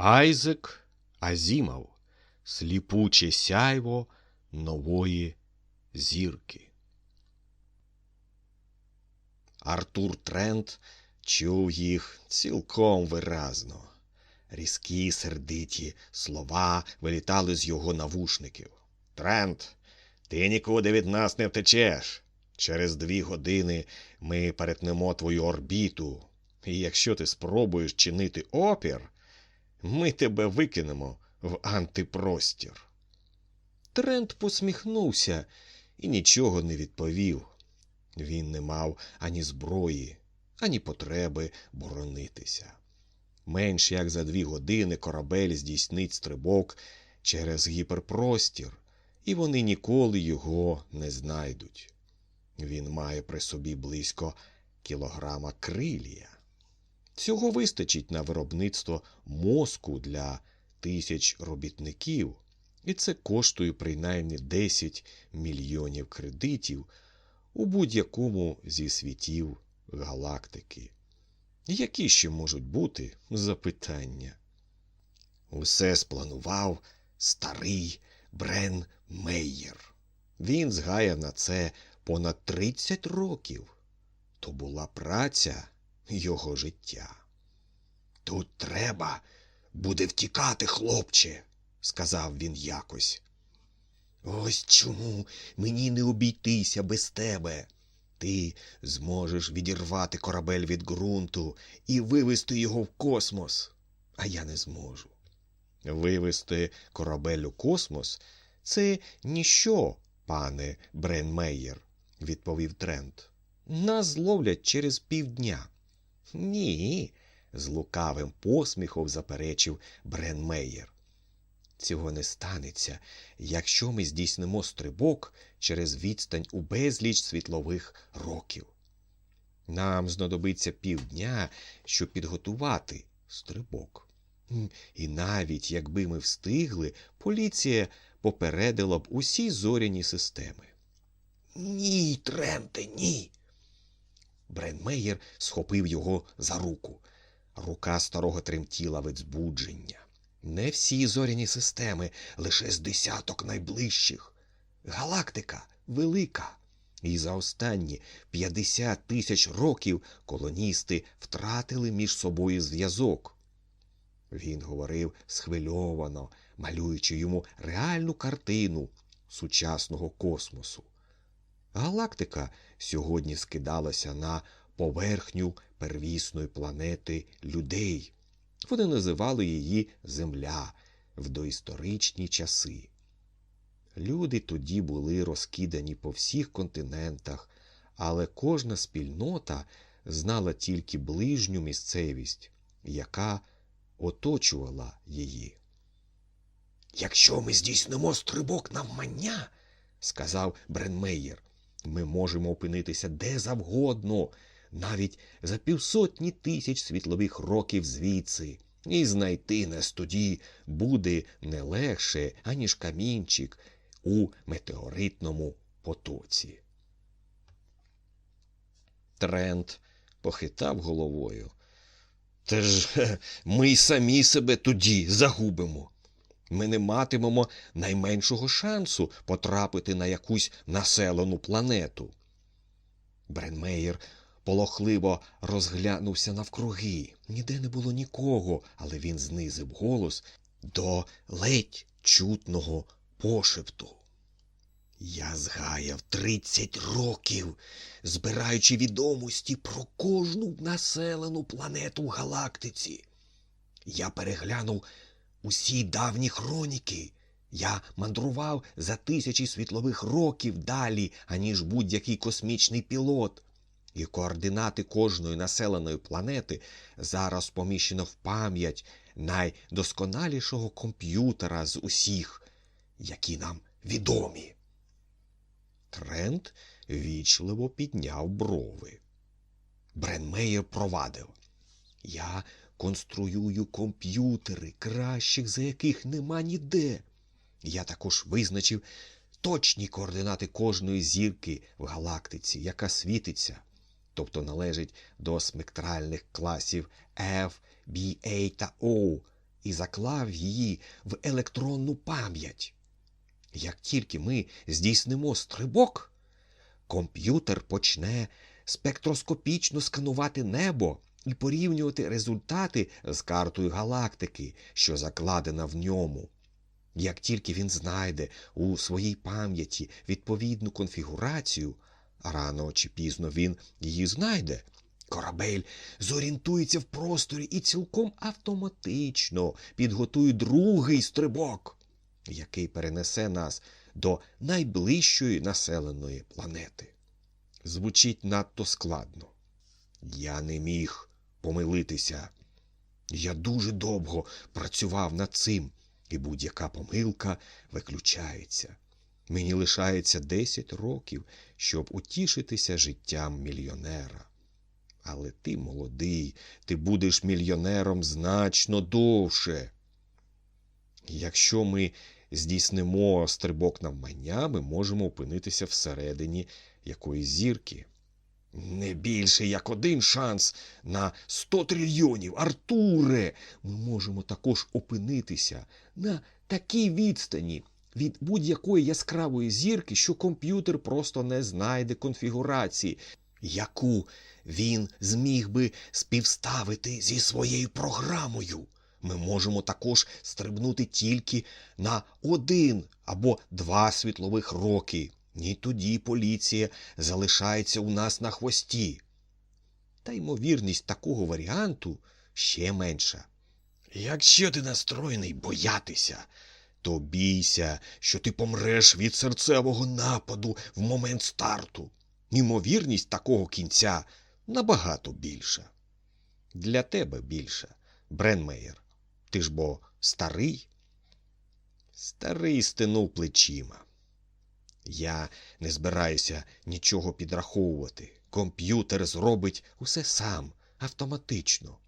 Айзек Азімов Сліпуче сяйво нової зірки. Артур Трент чув їх цілком виразно. Різкі сердиті слова вилітали з його навушників. Трент, ти нікуди від нас не втечеш. Через дві години ми перетнемо твою орбіту, і якщо ти спробуєш чинити опір, ми тебе викинемо в антипростір. Трент посміхнувся і нічого не відповів. Він не мав ані зброї, ані потреби боронитися. Менш як за дві години корабель здійснить стрибок через гіперпростір, і вони ніколи його не знайдуть. Він має при собі близько кілограма крилія. Цього вистачить на виробництво мозку для тисяч робітників, і це коштує принаймні 10 мільйонів кредитів у будь-якому зі світів галактики. Які ще можуть бути запитання? Усе спланував старий Брен Мейєр. Він згаяв на це понад 30 років. То була праця його життя. Тут треба буде втікати, хлопче, сказав він якось. Ось чому мені не обійтися без тебе. Ти зможеш відірвати корабель від ґрунту і вивести його в космос, а я не зможу. Вивести корабель у космос це ніщо, пане Бренмейєр, відповів Трент. Нас зловлять через півдня. Ні, з лукавим посміхом заперечив Бренмейєр. Цього не станеться, якщо ми здійснимо стрибок через відстань у безліч світлових років. Нам знадобиться півдня, щоб підготувати стрибок. І навіть якби ми встигли, поліція попередила б усі зоряні системи. Ні, Тренте, ні. Бренмеєр схопив його за руку. Рука старого тремтіла від збудження. Не всі зоряні системи, лише з десяток найближчих. Галактика велика. І за останні 50 тисяч років колоністи втратили між собою зв'язок. Він говорив схвильовано, малюючи йому реальну картину сучасного космосу. Галактика сьогодні скидалася на поверхню первісної планети людей. Вони називали її Земля в доісторичні часи. Люди тоді були розкидані по всіх континентах, але кожна спільнота знала тільки ближню місцевість, яка оточувала її. Якщо ми здійснимо стрибок навмання, сказав Бренмеєр, ми можемо опинитися де завгодно, навіть за півсотні тисяч світлових років звідси, і знайти нас тоді буде не легше, аніж камінчик у метеоритному потоці. Трент похитав головою. Та ж е, ми й самі себе тоді загубимо. Ми не матимемо найменшого шансу потрапити на якусь населену планету. Бренмеєр полохливо розглянувся навкруги. Ніде не було нікого, але він знизив голос до ледь чутного пошепту. Я згаяв тридцять років, збираючи відомості про кожну населену планету в галактиці. Я переглянув усі давні хроніки. Я мандрував за тисячі світлових років далі, аніж будь-який космічний пілот. І координати кожної населеної планети зараз поміщено в пам'ять найдосконалішого комп'ютера з усіх, які нам відомі. Трент вічливо підняв брови. Бренмеєр провадив. Я конструюю комп'ютери, кращих за яких нема ніде. Я також визначив точні координати кожної зірки в галактиці, яка світиться, тобто належить до спектральних класів F, B, A та O, і заклав її в електронну пам'ять. Як тільки ми здійснимо стрибок, комп'ютер почне спектроскопічно сканувати небо і порівнювати результати з картою галактики, що закладена в ньому. Як тільки він знайде у своїй пам'яті відповідну конфігурацію, рано чи пізно він її знайде, корабель зорієнтується в просторі і цілком автоматично підготує другий стрибок, який перенесе нас до найближчої населеної планети. Звучить надто складно. Я не міг помилитися. Я дуже довго працював над цим, і будь-яка помилка виключається. Мені лишається 10 років, щоб утішитися життям мільйонера. Але ти молодий, ти будеш мільйонером значно довше. Якщо ми здійснимо стрибок навмання, ми можемо опинитися всередині якоїсь зірки. Не більше як один шанс на 100 трильйонів. Артуре, ми можемо також опинитися на такій відстані від будь-якої яскравої зірки, що комп'ютер просто не знайде конфігурації, яку він зміг би співставити зі своєю програмою. Ми можемо також стрибнути тільки на один або два світлових роки. І тоді поліція залишається у нас на хвості. Та ймовірність такого варіанту ще менша. Якщо ти настроєний боятися, то бійся, що ти помреш від серцевого нападу в момент старту. Ймовірність такого кінця набагато більша. Для тебе більша, Бренмеєр. Ти ж бо старий? Старий стинув плечима. Я не збираюся нічого підраховувати. Комп'ютер зробить усе сам, автоматично.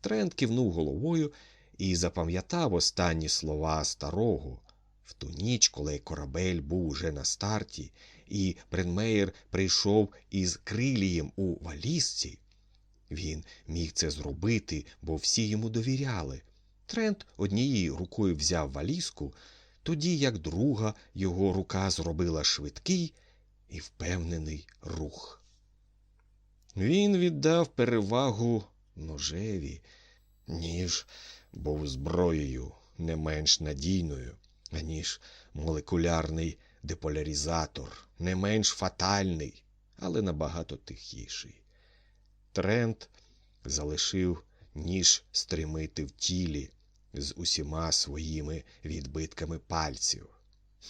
Трент кивнув головою і запам'ятав останні слова старого. В ту ніч, коли корабель був уже на старті, і Бренмеєр прийшов із крилієм у валізці. Він міг це зробити, бо всі йому довіряли. Трент однією рукою взяв валізку, тоді як друга його рука зробила швидкий і впевнений рух. Він віддав перевагу ножеві, ніж був зброєю не менш надійною, аніж молекулярний деполяризатор, не менш фатальний, але набагато тихіший. Трент залишив ніж стримити в тілі з усіма своїми відбитками пальців.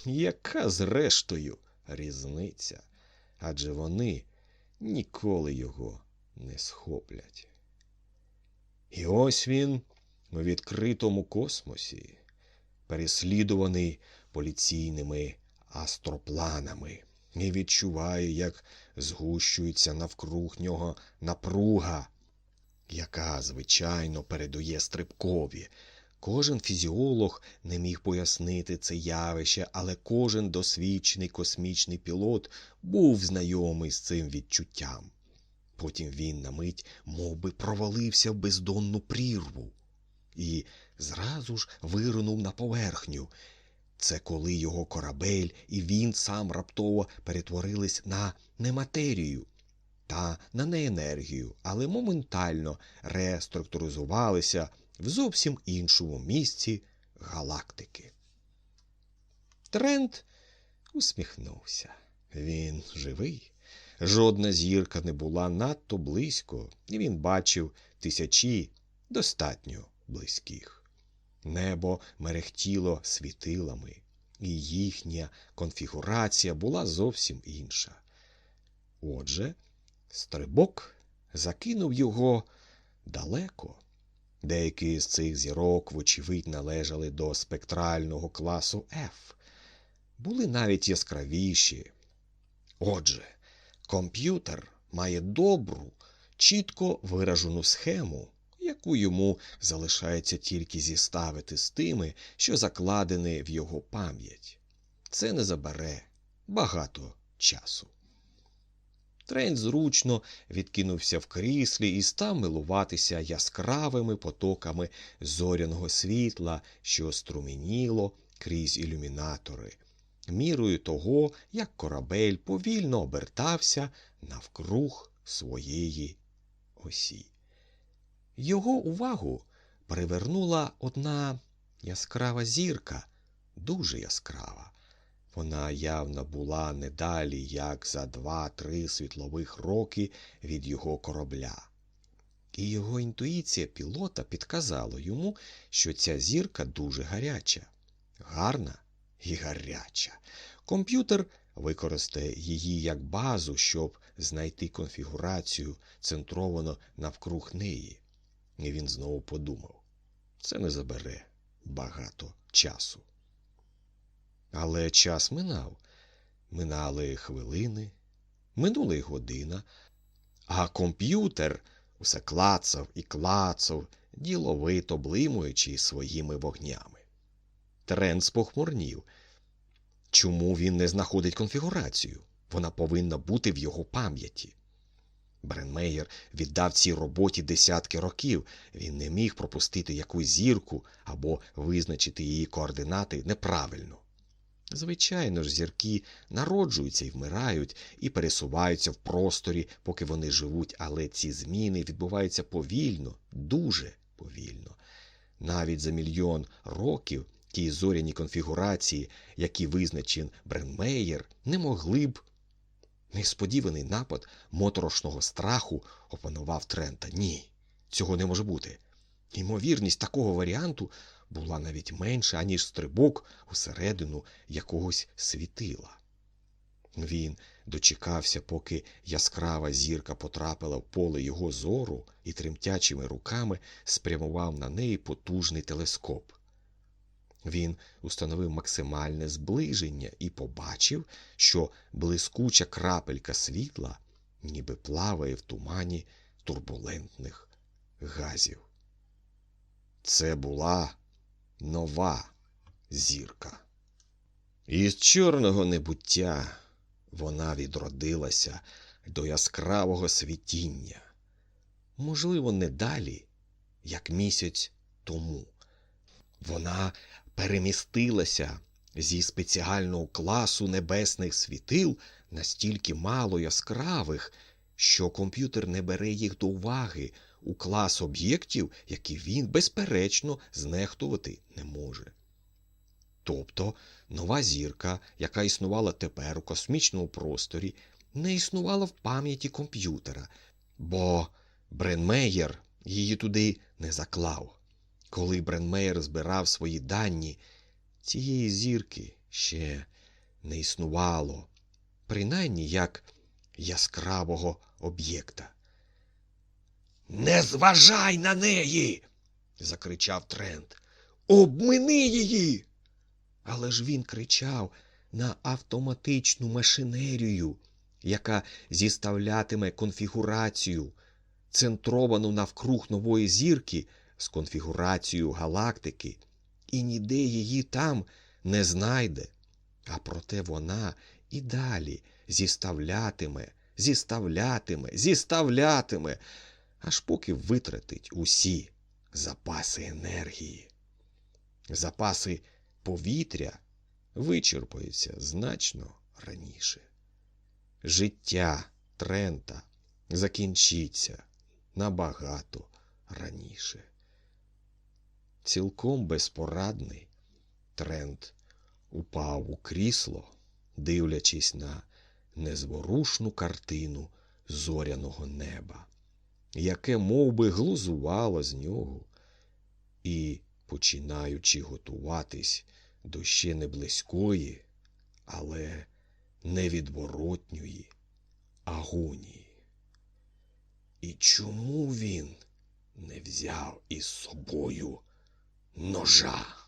Яка, зрештою, різниця? Адже вони ніколи його не схоплять. І ось він у відкритому космосі, переслідуваний поліційними астропланами, і відчуває, як згущується навкруг нього напруга, яка, звичайно, передує стрибкові. Кожен фізіолог не міг пояснити це явище, але кожен досвідчений космічний пілот був знайомий з цим відчуттям. Потім він на мить мов би, провалився в бездонну прірву і зразу ж виринув на поверхню. Це коли його корабель і він сам раптово перетворились на нематерію та на неенергію, але моментально реструктуризувалися в зовсім іншому місці галактики. Трент усміхнувся. Він живий. Жодна зірка не була надто близько, і він бачив тисячі достатньо близьких. Небо мерехтіло світилами, і їхня конфігурація була зовсім інша. Отже, стрибок закинув його далеко. Деякі з цих зірок, вочевидь, належали до спектрального класу F, були навіть яскравіші. Отже, комп'ютер має добру, чітко виражену схему, яку йому залишається тільки зіставити з тими, що закладені в його пам'ять. Це не забере багато часу. Трент зручно відкинувся в кріслі і став милуватися яскравими потоками зоряного світла, що струменіло крізь ілюмінатори, мірою того, як корабель повільно обертався навкруг своєї осі. Його увагу привернула одна яскрава зірка, дуже яскрава. Вона явно була не далі, як за два-три світлових роки від його корабля. І його інтуїція пілота підказала йому, що ця зірка дуже гаряча, гарна і гаряча. Комп'ютер використає її як базу, щоб знайти конфігурацію центровано навкруг неї. І він знову подумав: це не забере багато часу. Але час минав. Минали хвилини, минула й година, а комп'ютер усе клацав і клацав, діловито блимуючи своїми вогнями. Трент спохмурнів. Чому він не знаходить конфігурацію? Вона повинна бути в його пам'яті. Бренмеєр віддав цій роботі десятки років. Він не міг пропустити якусь зірку або визначити її координати неправильно. Звичайно ж, зірки народжуються і вмирають, і пересуваються в просторі, поки вони живуть, але ці зміни відбуваються повільно, дуже повільно. Навіть за мільйон років ті зоряні конфігурації, які визначив Бренмеєр, не могли б. Несподіваний напад моторошного страху опанував Трента. Ні, цього не може бути. Ймовірність такого варіанту була навіть менша, аніж стрибок усередину якогось світила. Він дочекався, поки яскрава зірка потрапила в поле його зору і тремтячими руками спрямував на неї потужний телескоп. Він установив максимальне зближення і побачив, що блискуча крапелька світла ніби плаває в тумані турбулентних газів. Це була нова зірка. Із чорного небуття вона відродилася до яскравого світіння, можливо, не далі, як місяць тому. Вона перемістилася зі спеціального класу небесних світил настільки мало яскравих, що комп'ютер не бере їх до уваги у клас об'єктів, які він, безперечно, знехтувати не може. Тобто нова зірка, яка існувала тепер у космічному просторі, не існувала в пам'яті комп'ютера, бо Бренмеєр її туди не заклав. Коли Бренмеєр збирав свої дані, цієї зірки ще не існувало, принаймні як яскравого об'єкта. Не зважай на неї. закричав Трент. Обмини її. Але ж він кричав на автоматичну машинерію, яка зіставлятиме конфігурацію, центровану навкруг нової зірки з конфігурацією галактики, і ніде її там не знайде. А проте вона і далі зіставлятиме, зіставлятиме, зіставлятиме, аж поки витратить усі запаси енергії. Запаси повітря вичерпаються значно раніше. Життя Трента закінчиться набагато раніше. Цілком безпорадний Трент упав у крісло, дивлячись на незворушну картину зоряного неба, яке мов би, глузувало з нього, і, починаючи готуватись до ще не близької, але невідворотньої агонії. І чому він не взяв із собою ножа?